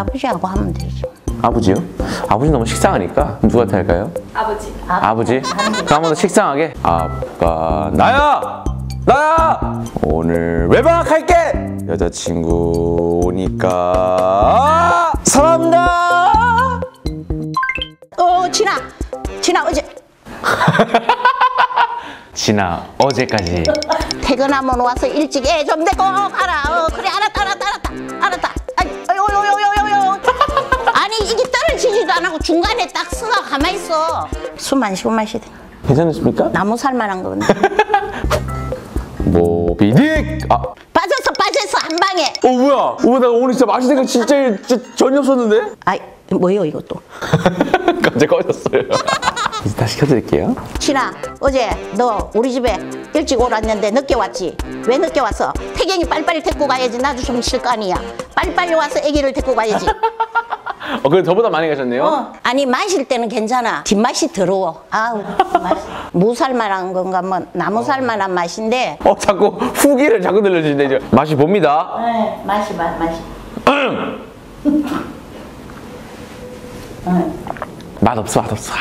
아버지하고 하면 되지. 아버지요? 아버지 너무 식상하니까 누구한테 할까요? 아버지. 아 버지? 그럼 한번 더 식상하게 아빠 나야! 나야! 오늘 외박할게! 여자친구 오니까 사랑합니다! 어, 진아, 진아 어제 지나 어제까지 퇴근하면 와서 일찍 애 좀 데리고 가라. 어, 그래 알았다, 알았다, 알았다, 중간에 딱 서가 가만히 있어. 숨 안 쉬고 마시대. 괜찮으십니까? 나무 살만한 거거든. 모비딕! 아, 빠졌어, 빠졌어 한 방에. 어 뭐야? 어, 나 오늘 진짜 맛있는 거 진짜, 진짜 전혀 없었는데? 아이, 뭐요 이것도. 갑자기 꺼졌어요 이제 다 시 켜드릴게요 진아, 어제 너 우리 집에 일찍 오랐는데 늦게 왔지? 왜 늦게 왔어? 태경이 빨리빨리 데리고 가야지. 나도 좀 쉴 거 아니야. 빨리빨리 와서 아기를 데리고 가야지. 어, 그래 저보다 많이 가셨네요 어, 아니 마실 때는 괜찮아. 뒷맛이 더러워. 아우, 맛. 무살만한 건가 뭐 나무살만한 맛인데. 어 자꾸 후기를 자꾸 들려주시네 이제 맛이 봅니다 네, 맛이 맛 맛이. 맛없어 맛 없어 아.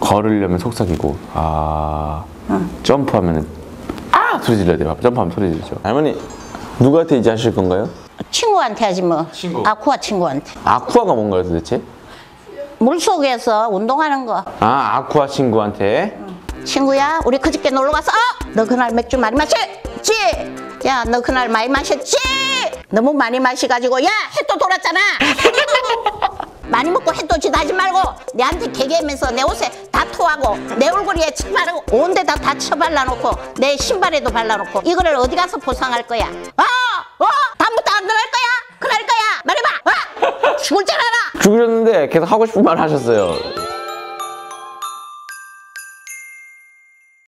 걸으려면 속삭이고 아 점프하면은 아 소리 질러야 돼요 점프하면 소리 지르죠 할머니 누구한테 이제 하실 건가요? 친구한테 하지 뭐. 친구. 아쿠아 친구한테. 아쿠아가 뭔가요 도대체? 물 속에서 운동하는 거. 아 아쿠아 친구한테 친구야, 우리 그저께 놀러 가서, 어? 너 그날 맥주 많이 마셨지? 야, 너 그날 많이 마셨지? 너무 많이 마셔가지고, 야, 해도 돌았잖아! 많이 먹고 해도 지나지 말고, 내한테 개개하면서 내 옷에 다 토하고, 내 얼굴에 쳐바르고, 온 데다 다 쳐발라놓고, 내 신발에도 발라놓고, 이거를 어디 가서 보상할 거야? 어? 어? 다음부터 안 들어갈 거야? 그럴 거야? 말해봐! 어? 죽을 줄 알아! 죽으셨는데 계속 하고 싶은 말 하셨어요